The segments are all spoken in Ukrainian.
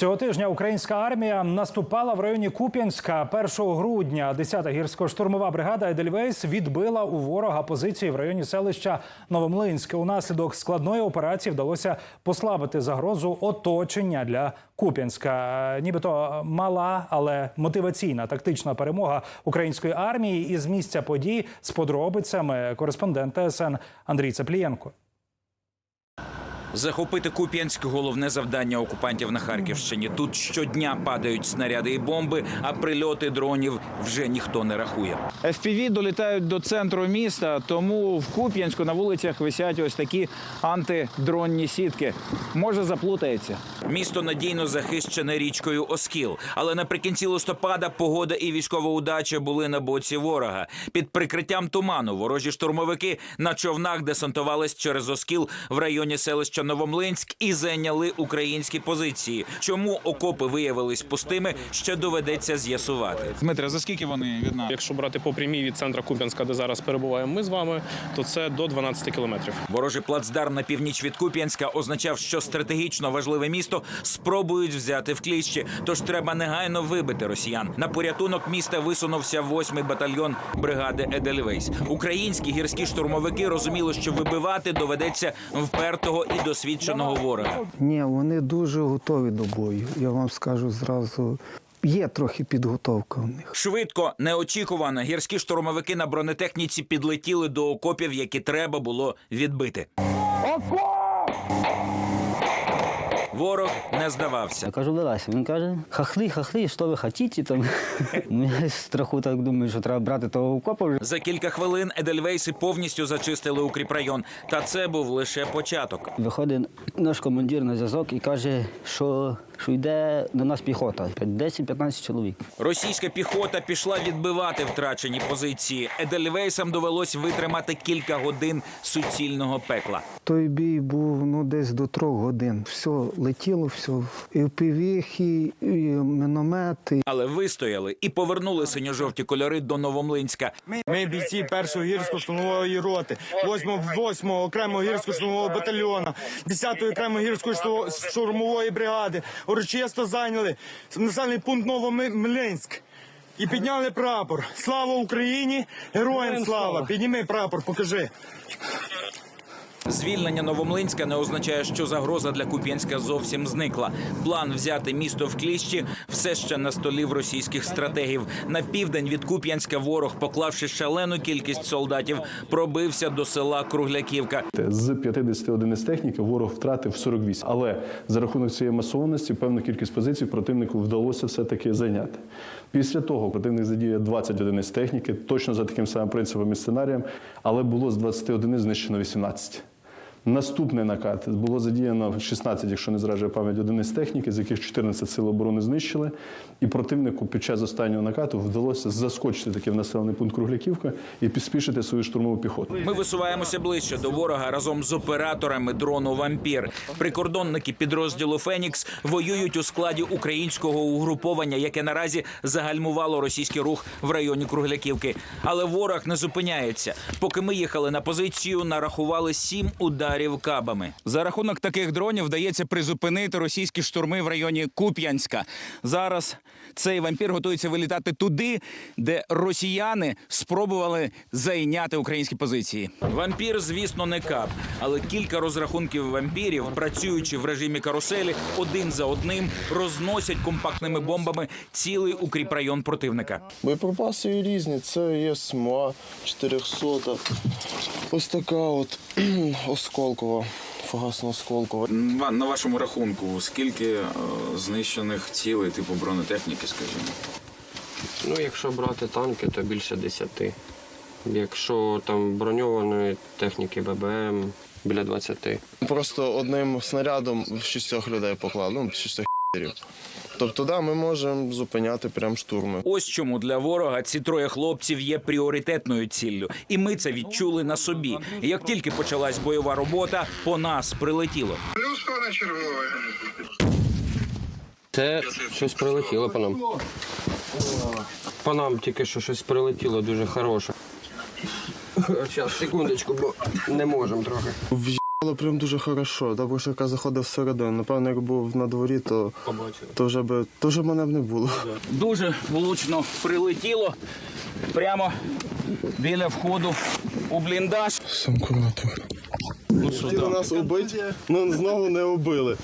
Цього тижня українська армія наступала в районі Куп'янська 1 грудня. 10-та гірсько-штурмова бригада Едельвейс відбила у ворога позиції в районі селища Новомлинське. Унаслідок складної операції вдалося послабити загрозу оточення для Куп'янська. Нібито мала, але мотиваційна тактична перемога української армії. І з місця подій з подробицями кореспондент ТСН Андрій Цеплієнко. Захопити Куп'янськ головне завдання окупантів на Харківщині. Тут щодня падають снаряди і бомби, а прильоти дронів вже ніхто не рахує. FPV долітають до центру міста, тому в Куп'янську на вулицях висять ось такі антидронні сітки. Може заплутається. Місто надійно захищене річкою Оскіл. Але наприкінці листопада погода і військова удача були на боці ворога. Під прикриттям туману ворожі штурмовики на човнах десантувались через Оскіл в районі селища Новомлинськ і зайняли українські позиції. Чому окопи виявились пустими, ще доведеться з'ясувати. Дмитре, за скільки вони від нас? Якщо брати по прямій від центра Куп'янська, де зараз перебуваємо ми з вами, то це до 12 кілометрів. Ворожий плацдарм на північ від Куп'янська означав, що стратегічно важливе місто спробують взяти в кліщі. Тож треба негайно вибити росіян. На порятунок міста висунувся 8-й батальйон бригади Едельвейс. Українські гірські штурмовики розуміли, що вибивати доведеться впертого і досвідченого ворога. Ні, вони дуже готові до бою. Я вам скажу зразу. Є трохи підготовка в них. Швидко, неочікувано, гірські штурмовики на бронетехніці підлетіли до окопів, які треба було відбити. Ворог не здавався. Я кажу, вилазь. Він каже, хахли, хахли, що ви хотіте там. У мене з страху так думаю, що треба брати того окопа. За кілька хвилин Едельвейси повністю зачистили укріпрайон. Та це був лише початок. Виходить наш командир на зв'язок і каже, що, що йде до нас піхота. 10-15 чоловік. Російська піхота пішла відбивати втрачені позиції. Едельвейсам довелось витримати кілька годин суцільного пекла. Той бій був ну, десь до трьох годин. Все летіло, все. І півіхи, і міномети. Але вистояли і повернули синьо-жовті кольори до Новомлинська. Ми бійці першої гірсько-штурмової роти, 8 окремого гірсько-штурмового батальйону, 10-ї окремої гірсько-штурмової бригади урочисто зайняли населений пункт Новомлинськ. І підняли прапор. Слава Україні! Героям слава! Підніми прапор, покажи. Звільнення Новомлинська не означає, що загроза для Куп'янська зовсім зникла. План взяти місто в кліщі все ще на столі в російських стратегів. На південь від Куп'янська ворог, поклавши шалену кількість солдатів, пробився до села Кругляківка. З 50 одиниць техніки ворог втратив 48. Але за рахунок цієї масованості певну кількість позицій противнику вдалося все-таки зайняти. Після того противник задіяє 20 одиниць техніки, точно за таким самим принципом і сценарієм, але було з 20 одиниць знищено 18. Наступний накат було задіяно 16, якщо не зраджує пам'ять одиниць техніки, з яких 14 сил оборони знищили. І противнику під час останнього накату вдалося заскочити таки в населений пункт Кругляківка і підспішити свою штурмову піхоту. Ми висуваємося ближче до ворога разом з операторами дрону Вампір. Прикордонники підрозділу Фенікс воюють у складі українського угруповання, яке наразі загальмувало російський рух в районі Кругляківки. Але ворог не зупиняється. Поки ми їхали на позицію, нарахували сім ударів кабами. За рахунок таких дронів вдається призупинити російські штурми в районі Куп'янська. Зараз цей вампір готується вилітати туди, де росіяни спробували зайняти українські позиції. Вампір, звісно, не кап, але кілька розрахунків вампірів, працюючи в режимі каруселі, один за одним розносять компактними бомбами цілий укріпрайон противника. Боєприпаси різні. Це є СМА 400. Ось така от осколкова, фугасно-осколкова. На вашому рахунку, скільки е, знищених цілей типу бронетехніки, скажімо? Ну, якщо брати танки, то більше 10. Якщо там броньованої техніки ББМ біля 20. Просто одним снарядом в шістьох людей поклав, ну, шістьох хірів. Тобто, да, ми можемо зупиняти прям штурми. Ось чому для ворога ці троє хлопців є пріоритетною ціллю, і ми це відчули на собі. Як тільки почалась бойова робота, по нас прилетіло. Це щось прилетіло по нам. По нам тільки що щось прилетіло дуже хороше. Зараз, секундочку, бо не можемо трохи. Було прям дуже хорошо. тому що яка заходив всередину. Напевно, як був на дворі, то, то вже би то вже мене б не було. Дуже влучно прилетіло прямо біля входу у бліндаж. Сам куратор. Хотіли нас убити, але знову не убили.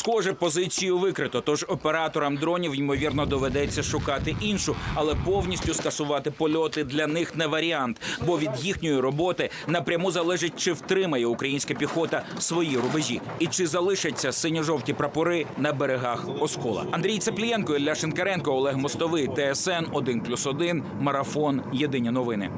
Схоже, позицію викрито, тож операторам дронів ймовірно доведеться шукати іншу, але повністю скасувати польоти для них не варіант, бо від їхньої роботи напряму залежить, чи втримає українська піхота свої рубежі і чи залишаться синьо-жовті прапори на берегах Оскола. Андрій Цеплієнко, Ілля Шинкаренко, Олег Мостовий, ТСН 1+,1, Марафон. Єдині новини.